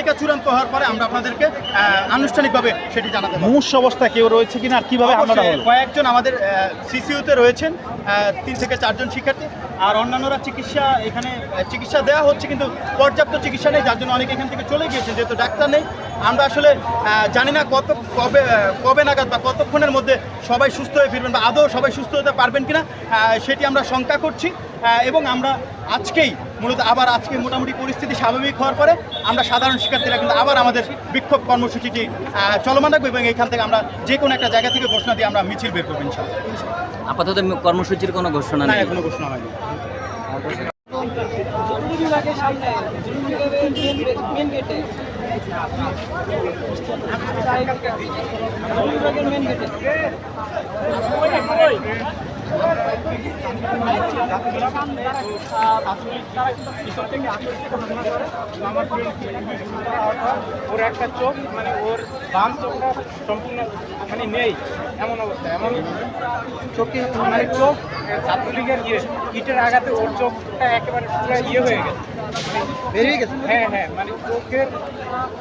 এটা চূড়ান্ত হওয়ার পরে আমরা আপনাদেরকে আনুষ্ঠানিকভাবে সেটি জানাতে পারব। মুমূর্ষ অবস্থায় কেউ রয়েছে কিনা আর কীভাবে হলো? কয়েকজন আমাদের সিসিউতে রয়েছেন তিন থেকে চারজন শিক্ষার্থী আর অন্যান্যরা চিকিৎসা এখানে চিকিৎসা দেওয়া হচ্ছে কিন্তু পর্যাপ্ত চিকিৎসা নেই যার জন্য অনেকে এখান থেকে চলে গিয়েছেন যেহেতু ডাক্তার নেই। আমরা আসলে জানি না কত কবে কবে নাগাদ বা কতক্ষণের মধ্যে সবাই সুস্থ হয়ে ফিরবেন বা আদৌ সবাই সুস্থ হতে পারবেন কিনা সেটি আমরা শঙ্কা করছি এবং আমরা আজকেই মূলত আবার আজকে মোটামুটি পরিস্থিতি স্বাভাবিক হওয়ার পরে আমরা সাধারণ শিক্ষার্থীরা কিন্তু আবার আমাদের বিক্ষোভ কর্মসূচিটি চলমান রাখব এবং এখান থেকে আমরা যে কোনো একটা জায়গা থেকে ঘোষণা দিয়ে আমরা মিছিল বের করব ইনশাআল্লাহ। আপাতত কর্মসূচির কোনো ঘোষণা নেই? এখনও ঘোষণা হয়নি। জরুরি বিভাগের সামনে জরুরি বিভাগের মেন গেটে ওর একটা চোখ মানে ওর বাম চোখটা সম্পূর্ণ মানে নেই এমন অবস্থা এমন চোখে মানে চোখ ছাত্রলীগের ইয়ে ইটের আঘাতে ওর চোখটা একেবারে পুরো ইয়ে হয়ে গেছে। বেরিয়ে গেছে? হ্যাঁ হ্যাঁ মানে চোখের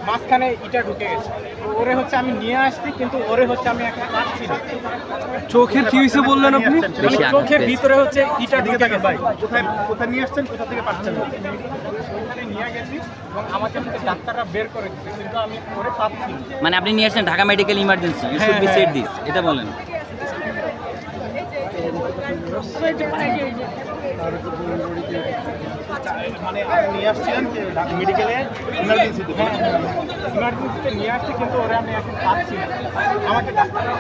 মাঝখানে ইটা ঢুকে গেছে। ওরে হচ্ছে আমি নিয়ে আসছি কিন্তু ওরে হচ্ছে আমি একটা পাচ্ছি না। চোখের কি হয়েছে বললেন আপনি? বেশি আঘাত চোখের ভিতরে হচ্ছে ইটা ঢুকে গেছে। ভাই কোথায় কোথায় নিয়ে আসছেন কোথা থেকে পাচ্ছেন নিয়ে গেছি এবং আমাকে ডাক্তাররা বের করে কিন্তু আমি পাচ্ছি মানে আপনি নিয়ে আসছেন Dhaka medical emergency you should be হ্যাঁ, সেড হ্যাঁ। দিস এটা বলেন। মানে আপনি নিয়ে আসছিলেন মেডিকেলে ইমার্জেন্সিতে ইমার্জেন্সিতে নিয়ে আসছি কিন্তু ওরে আমি এখন পাচ্ছি না। আমাকে ডাক্তাররা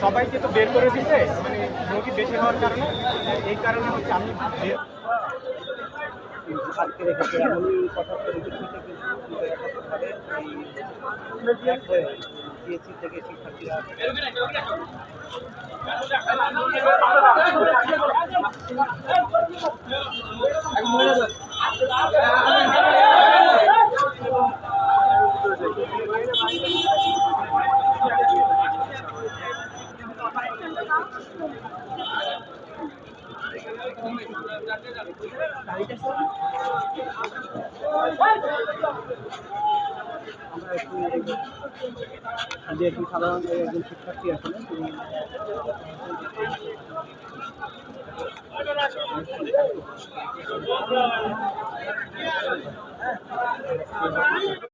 সবাইকে তো বের করে দিতে মানে রোগী বেশি হওয়ার কারণে। এই কারণে হচ্ছে আমি বের- যে একজন সাধারণ একজন শিক্ষার্থী আসলে তিনি